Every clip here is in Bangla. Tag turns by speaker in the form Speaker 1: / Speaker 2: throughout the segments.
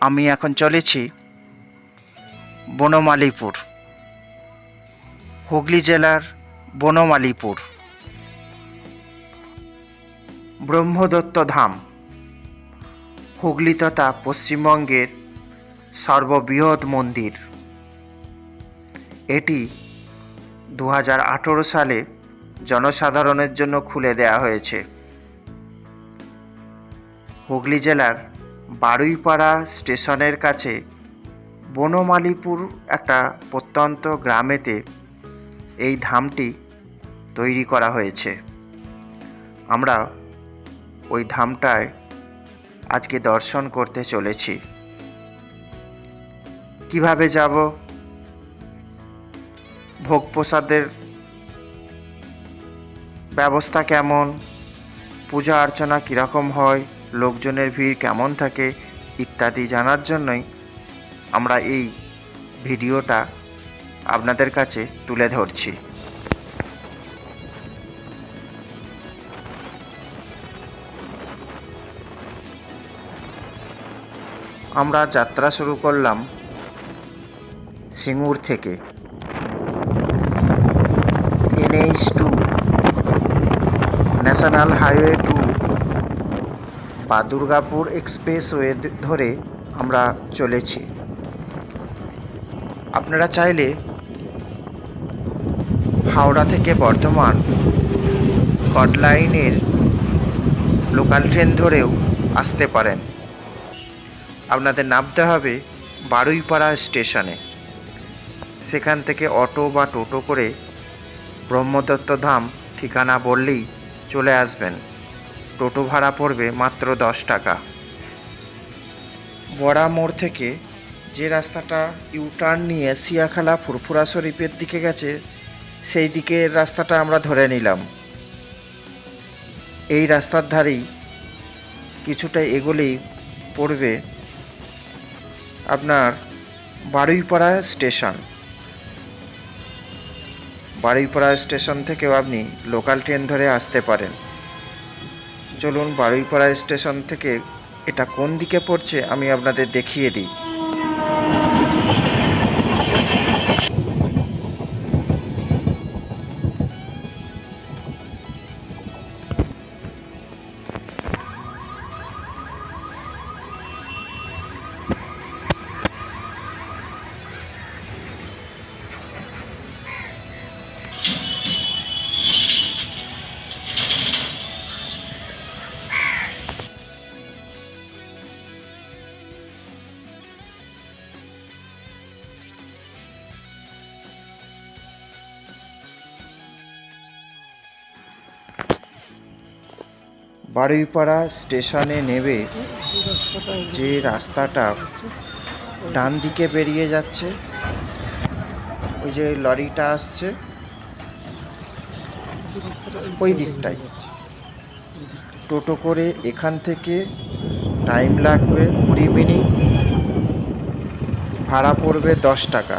Speaker 1: আমি এখন চলেছি বনমালীপুর, হুগলি জেলার বনমালীপুর। ব্রহ্মদত্ত ধাম, হুগলি তথা পশ্চিমবঙ্গের সর্ববৃহৎ মন্দির। এটি দু হাজার আঠেরো সালে জনসাধারণের জন্য খুলে দেওয়া হয়েছে। হুগলি জেলার বারুইপাড়া স্টেশনের কাছে বনমালীপুর একটা প্রত্যন্ত গ্রামেতে এই ধামটি তৈরি করা হয়েছে। আমরা ওই ধামটায় আজকে দর্শন করতে চলেছি। কীভাবে যাব? ভোগ প্রসাদের ব্যবস্থা কেমন? পূজা অর্চনা কীরকম হয়? লোকজনের ভিড় কেমন থাকে ইত্যাদি জানার জন্যই আমরা এই ভিডিওটা আপনাদের কাছে তুলে ধরছি। আমরা যাত্রা শুরু করলাম সিঙ্গুর থেকে। NH two, national highway two. বা দুর্গাপুর এক্সপ্রেসওয়ে ধরে আমরা চলেছি। আপনারা চাইলে হাওড়া থেকে বর্ধমান, কটলাইনের লোকাল ট্রেন ধরেও আসতে পারেন। আপনাদের নামতে হবে বারুইপাড়া স্টেশনে। সেখান থেকে অটো বা টোটো করে ব্রহ্মদত্ত ধাম ঠিকানা বললেই চলে আসবেন। টোটো ভাড়া পড়বে মাত্র দশ টাকা। বড়া মোড় থেকে যে রাস্তাটা ইউটার্ন নিয়ে সিয়াখালা ফুরফুরা শরীফের দিকে গেছে, সেই দিকের রাস্তাটা আমরা ধরে নিলাম। এই রাস্তার ধারেই কিছুটা এগোলেই পড়বে আপনার বারুইপাড়া স্টেশন। বারুইপাড়া স্টেশন থেকেও আপনি লোকাল ট্রেন ধরে আসতে পারেন। চলুন বারুইপাড়া স্টেশন থেকে এটা কোন দিকে পড়ছে আমি আপনাদের দেখিয়ে দিই। বারুইপাড়া স্টেশনে নেবে যে রাস্তাটা ডান দিকে বেরিয়ে যাচ্ছে, ওই যে লরিটা আসছে, ওই দিকটাই। টোটো করে এখান থেকে টাইম লাগবে কুড়ি মিনিট, ভাড়া পড়বে দশ টাকা।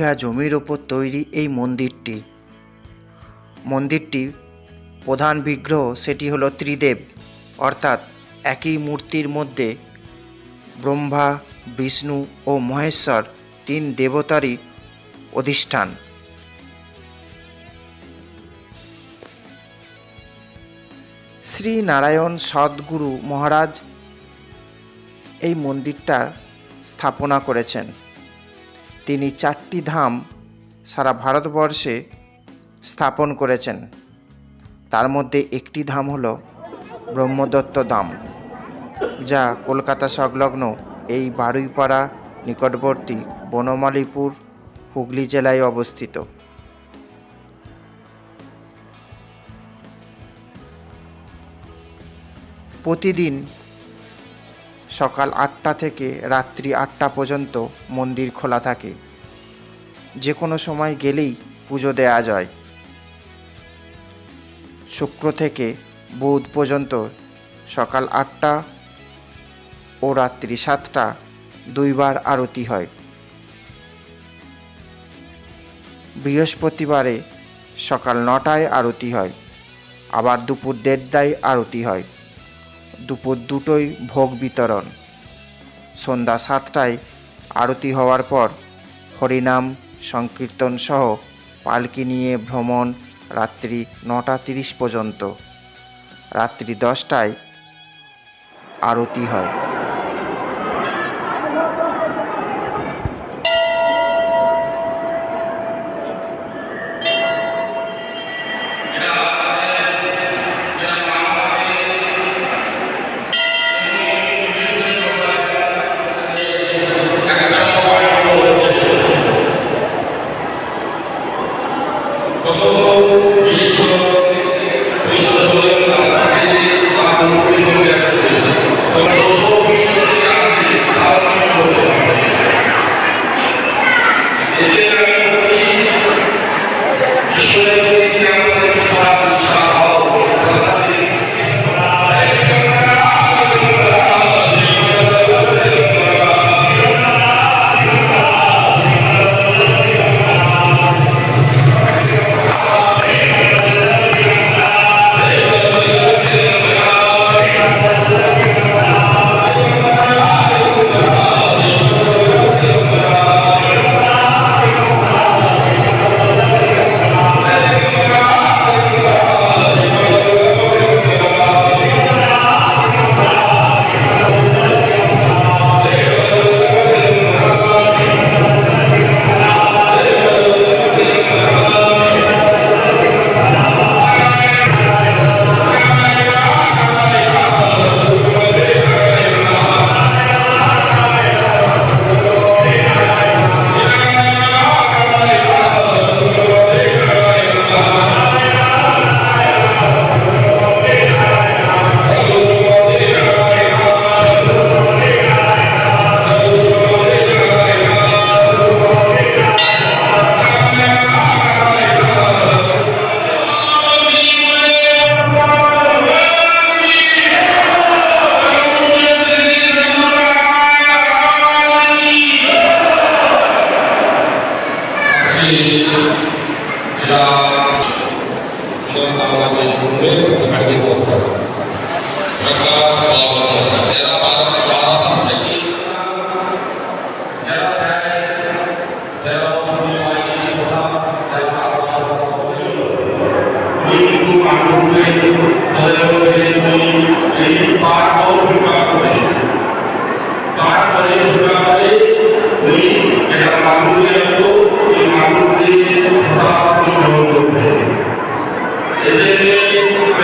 Speaker 1: বিঘা জমির ওপর তৈরি এই মন্দিরটি। মন্দিরটি প্রধান বিগ্রহ সেটি হলো ত্রিদেব, অর্থাৎ একই মূর্তির মধ্যে ব্রহ্মা, বিষ্ণু ও মহেশ্বর তিন দেবতারই অধিষ্ঠান। শ্রী নারায়ণ সদ্গুরু মহারাজ এই মন্দিরটার স্থাপনা করেছেন। তিনি চারটি ধাম সারা ভারতবর্ষে স্থাপন করেছেন। তার মধ্যে একটি ধাম হল ব্রহ্মদত্ত ধাম, যা কলকাতা সংলগ্ন এই বারুইপাড়া নিকটবর্তী বনমালীপুর, হুগলি জেলায় অবস্থিত। প্রতিদিন সকাল আটটা থেকে রাত্রি আটটা পর্যন্ত মন্দির খোলা থাকে। যে কোনো সময় গেলেই পুজো দেওয়া যায়। শুক্র থেকে বুধ পর্যন্ত সকাল আটটা ও রাত্রি সাতটা দুইবার আরতি হয়। বৃহস্পতিবারে সকাল নটায় আরতি হয়। আবার দুপুর দেড়টায় আরতি হয়। দুপুর দুটোই ভোগ বিতরণ। সন্ধ্যা সাতটায় আরতি হওয়ার পর হরিনাম, সংকীর্তন সহ পালকি নিয়ে ভ্রমণ রাত্রি নটা তিরিশ পর্যন্ত। রাত্রি দশটায় আরতি হয়।
Speaker 2: এদেরকে আমি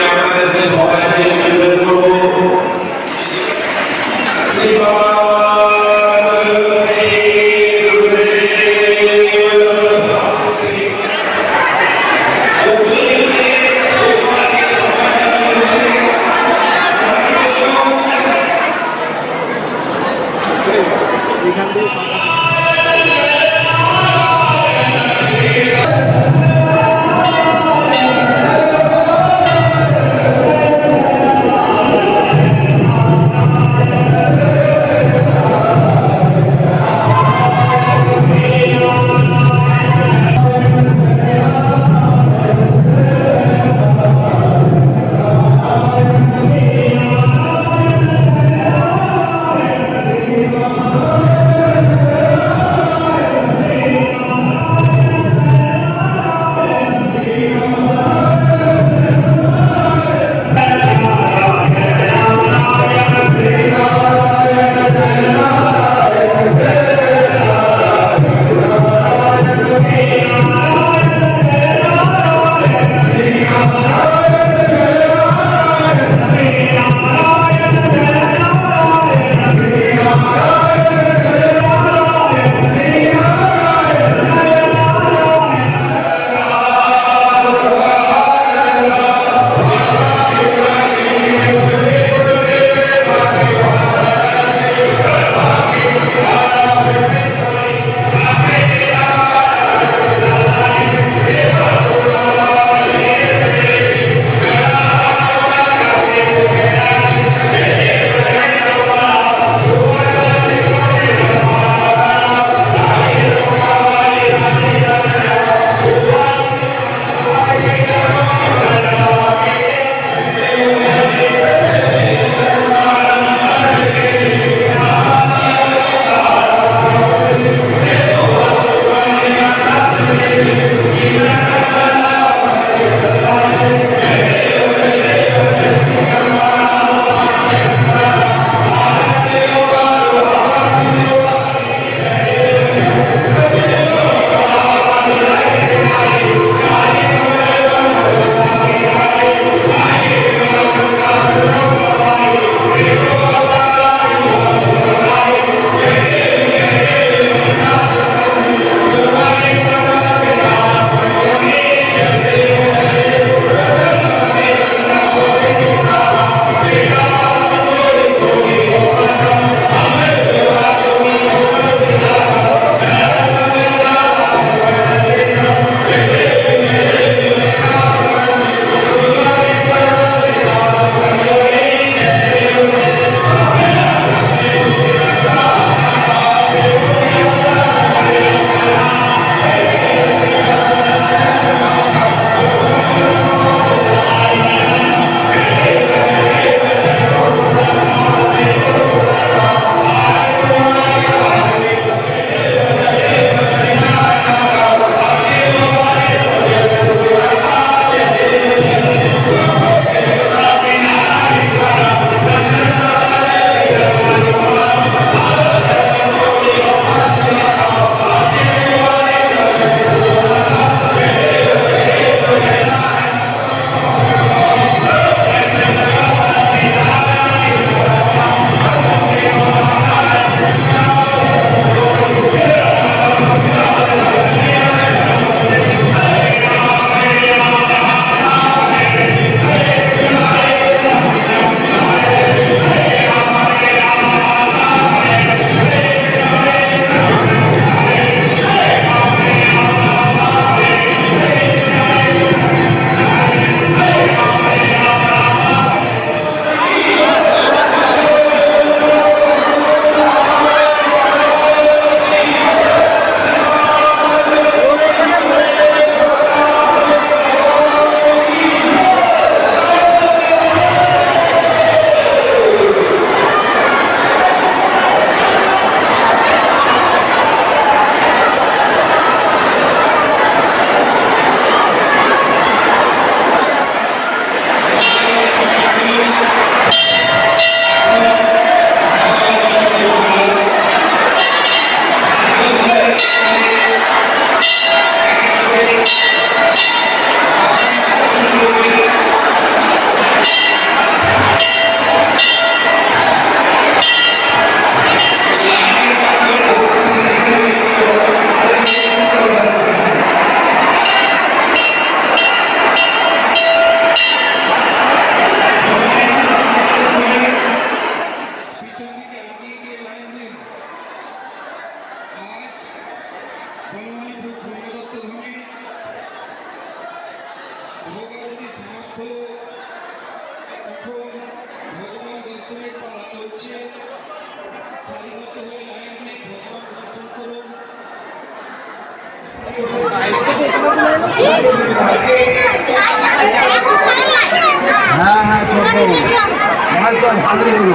Speaker 2: আপনাদেরকে সবাইকে নিবেদন করব
Speaker 3: হ্যাঁ
Speaker 4: হ্যাঁ করব ভালো করব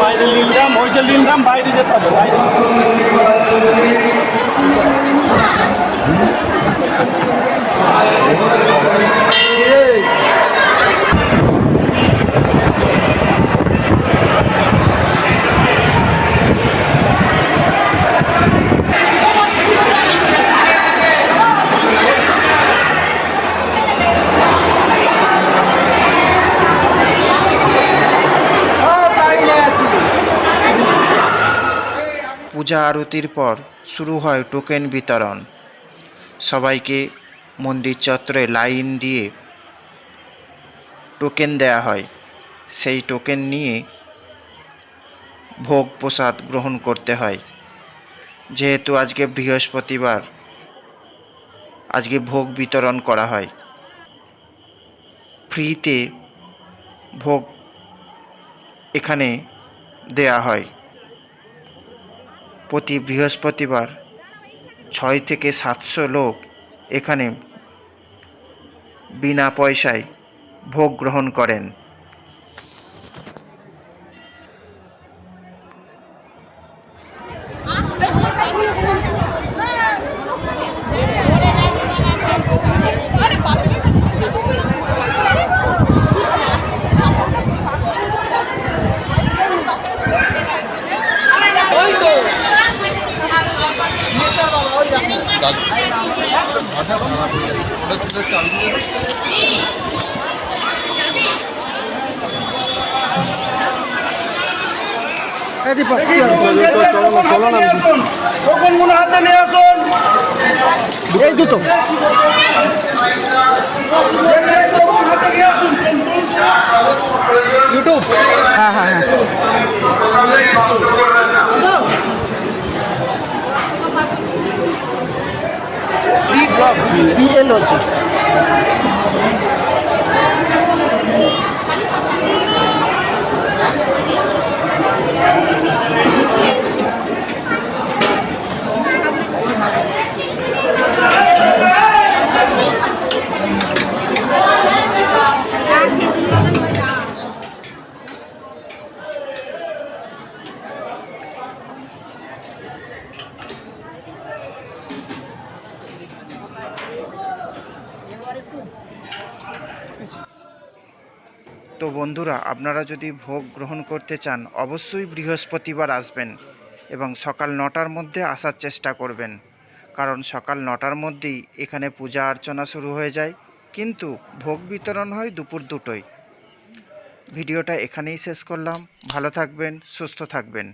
Speaker 2: বাইরে নিলাম ওইটা নিলাম বাইরে যেতে হবে বাইরে Yeah.
Speaker 1: পূজা আরতির পর শুরু হয় টোকেন বিতরণ। সবাইকে মন্দির চত্বরে লাইন দিয়ে টোকেন দেয়া হয়। সেই টোকেন নিয়ে ভোগ প্রসাদ গ্রহণ করতে হয়। যেহেতু আজকে বৃহস্পতিবার, আজকে ভোগ বিতরণ করা হয়। ফ্রিতে ভোগ এখানে দেয়া হয়। প্রতি বৃহস্পতিবার ছয় থেকে সাতশো লোক এখানে বিনা পয়সায় ভোগ গ্রহণ করেন। এই দুটো। ইউটিউব হ্যাঁ হ্যাঁ। হ্যাঁ পিএল হচ্ছে তো বন্ধুরা, আপনারা যদি ভোগ গ্রহণ করতে চান, অবশ্যই বৃহস্পতিবার আসবেন এবং সকাল নটার মধ্যে আসার চেষ্টা করবেন। কারণ সকাল নটার মধ্যেই এখানে পূজা অর্চনা শুরু হয়ে যায়, কিন্তু ভোগ বিতরণ হয় দুপুর দুটোয়। ভিডিওটা এখানেই শেষ করলাম। ভালো থাকবেন, সুস্থ থাকবেন।